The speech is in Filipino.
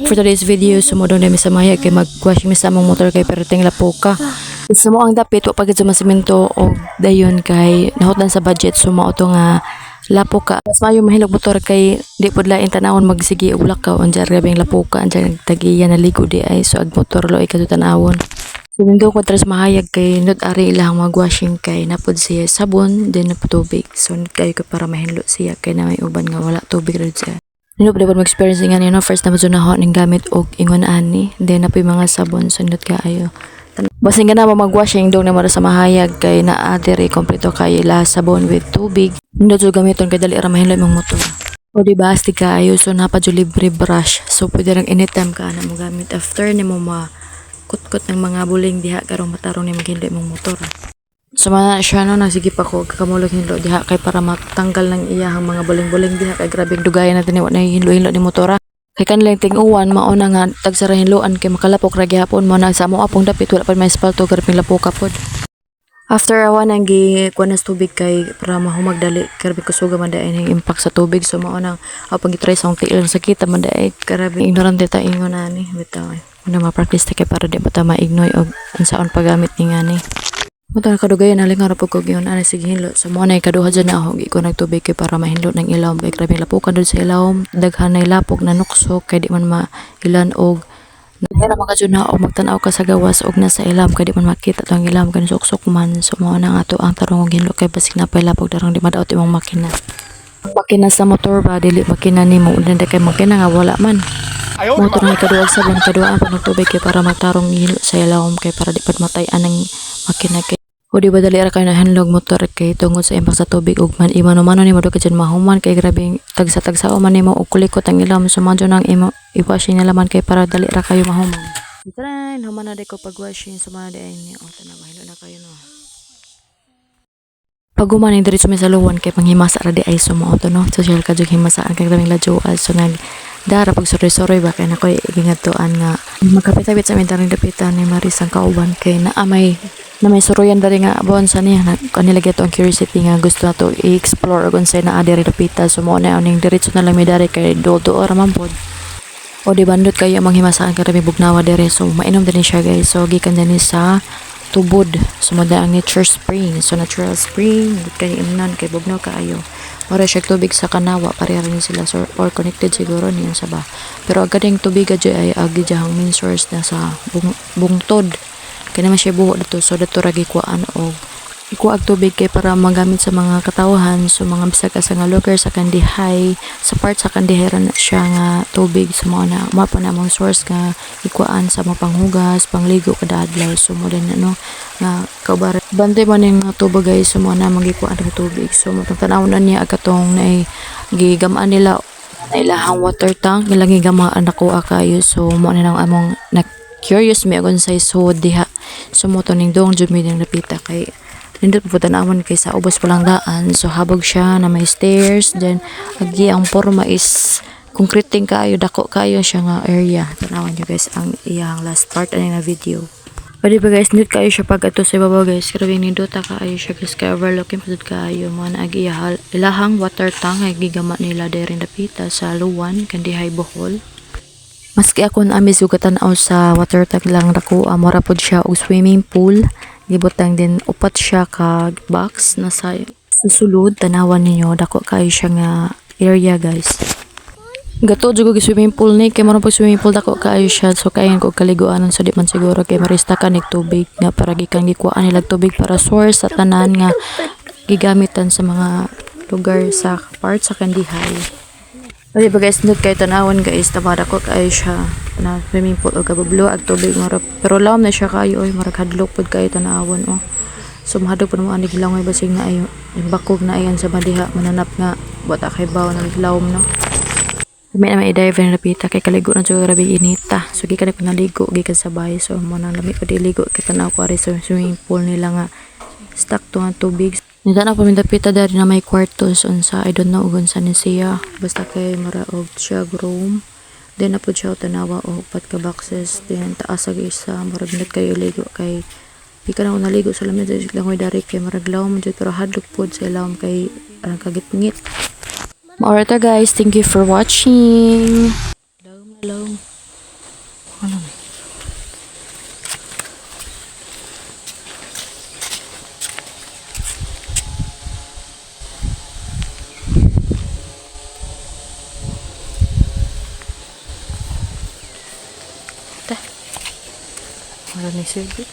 For today's video, sumudong na sa maya kay mag-washing sa among motor kay perting lapuka. Sa mo ang dapit, wa pagid sa masimento o dayon kay nahutan sa budget sumao to nga lapuka. Mas mayo mahilog motor kay di pud lain tanawon magsigi og lakaw unjar gabing lapuka unjar tagiya naligo di ay so ag motor lo ikato tanawon. So nindot ko tres mahayag kay nut ari ilang mag-washing kay napud siya sabon then napud tubig. So kayo kay para mahinlo siya kay na may uban nga wala tubig red siya. Nindot dapat mag-experience nga no first na mazunahon ning gamit og ingon ani then napoy mga sabon so nindot kaayo. Basing ka na mo dong na mara sa mahayag kay naa diri kompleto kay la sabon with tubig. Nindot jud gamiton kay dali ra mahinlo imong motor. O di ba asti kaayo so napa jud libre brush. So pwede lang anytime ka na mo gamit after nimo ma kutkot ng mga buling diha karong matarong ni maghinlo imong motor. So man siya no nagsige pa ko kakamulog hinlo diha kay para matanggal ng iyahang mga buling-buling diha kay grabe dugayan natin ni wa na hinlo-hinlo ni motora. Kay kanlang ting-uwan mauna nga tagsara hinloan kay makalapok ra gihapon mo na sa mo apong dapit wala pa may espalto garping lapoka pod. After awan ang gi kuanas tubig kay para mahumag dali grabe kusuga man dai ning impact sa tubig so mao nang apang gitry sa tiil sa kita man dai grabe ignorante ta ingon ani bitaw. Una ma-practice ta kay para di bata maignoy og unsaon paggamit ni ngani. Mata na kadugayan na lingar po kog yun ana sige hinlo. So mo na ikaduha dyan na ako gi ko nagtubig kay para mahinlo ng ilawom kay grabe lapukan dun sa ilawom daghan na lapok na nukso kay di man mailan og Kaya naman ka dyan na o magtanaw ka sa gawas og nasa ilam kay di man makita ang ilam kay suksok man. So mo na nga to ang tarong og hinlo kay basig na pay lapok darang di madaot imong makina. Makina sa motor ba dili makina nimo unan kay makina nga wala man. Motor nga ikaduha sa ban kaduha ang panagtubig kay para magtarong hilo sa ilawom kay para di pad matay anang makina kay o di ba dali ra kayo na hanlog motor kay tungod sa impact sa tubig ug man imano mano nimo do dyan mahuman kay grabe tagsa tagsa man nimo og kulikot ang so man nang imo i-washing na laman kay para dali ra kayo mahuman. Tren, human na ko pag-washing di ay ni o tanaw hilo na kayo no. Pag gumaning diri sa may saluwan kay panghimasa ra di ay sumao to no. Social ka jud himasaan kay graming ladyoan so nag dara pag soroy-soroy ba kay nakoy gingatuan nga magkapit-apit sa mintaring dapitan ni Maris ang kauban kay naa may na may suruyan dali nga bon sa niya. Na kanila ang curiosity nga gusto na to i-explore kung sa naa diri dapitan so mo na aning diretso na lang mi dari kay do-do ra man pod o di bandot kayo ang manghimasaan karami bugnawa dere so mainom din siya guys. So gikan din sa tubod. So mo ang nature spring. So natural spring. Kay imnan kay bugnaw kaayo Mura siya tubig sa kanawa pareha rin sila. So, or connected siguro niyan sa ba. Pero agading tubig adyo ay agidjahang main source na sa bung, bungtod kaya naman siya buho dito. So dito ragi kuan og ikuha ag tubig kay para magamit sa mga katawahan so mga bisag sa nga locker sa kandihay sa part sa kandihay na siya nga tubig. Sa mga na mo pa namang source nga ikuan sa mga panghugas pangligo kada adlaw. So mo din ano nga kaubar bantay man mga tubo guys. So mo na magikuan ng tubig. So mo tanaw na niya agatong na gigamaan nila na ilahang water tank. Ilang gigamaan ako akayo. So mo na nang among na curious mi agon sa so diha so mo to ning dong jud napita kay nindot po tanawon kay sa ubos pa lang daan so habog siya na may stairs then agi ang forma is concreting kayo dako kayo siya nga area tanawon nyo guys ang iyang last part ani na video Pwede ba guys, nindot kayo siya pag ato sa ibabaw guys. Grabe nindot ta kaayo siya guys. Kaya overlooking pa jud kaayo. Mga naagi ilahang water tank ay gigama nila dere dapita sa luwan kandi hay bohol. Maski ako na amis sugatan aw sa water tank lang dako amora pod siya og swimming pool. Gibutang din upat siya ka box na sa sa sulod tanawan ninyo dako kayo siya nga area guys. Gato jud og swimming pool ni kay maron pag swimming pool dako kayo siya so kayan ko kaliguanan so di man siguro kay marista ka nig tubig nga para gikan gikuan nila tubig para source sa tanan nga gigamitan sa mga lugar sa part sa kandihay. Okay ba guys, nindot kayo tanawan guys, tamada ko kayo siya na swimming pool o kabablo ag tubig mara pero lawom na siya kayo oy marag hadlok pod kayo tanawon oh. So mahadlok po mo ani hilangoy basig na ayo. Bakog na ayan sa madiha mananap nga bota kay baw na hilawom no. Kami naman i-dive na napita kay kaligo na jud grabe inita. So gikan na pinaligo gikan sa bahay so mo nang lami ko diligo kay tanaw ko sa swimming pool nila nga stuck to nga tubig. Nita na pamindapita dari na may kwartos unsa I don't know kung saan siya. Basta kay mara og siya room. Then na po siya tanawa og pat ka boxes. Then taas ag isa marag minute kayo kay Di ka na ako naligo sa lamig dahil lang ko'y dari kay maraglaw mo dyan pero hadlok po sa ilawom kay ang kagitngit. Alright guys, thank you for watching. гарний сюрприз.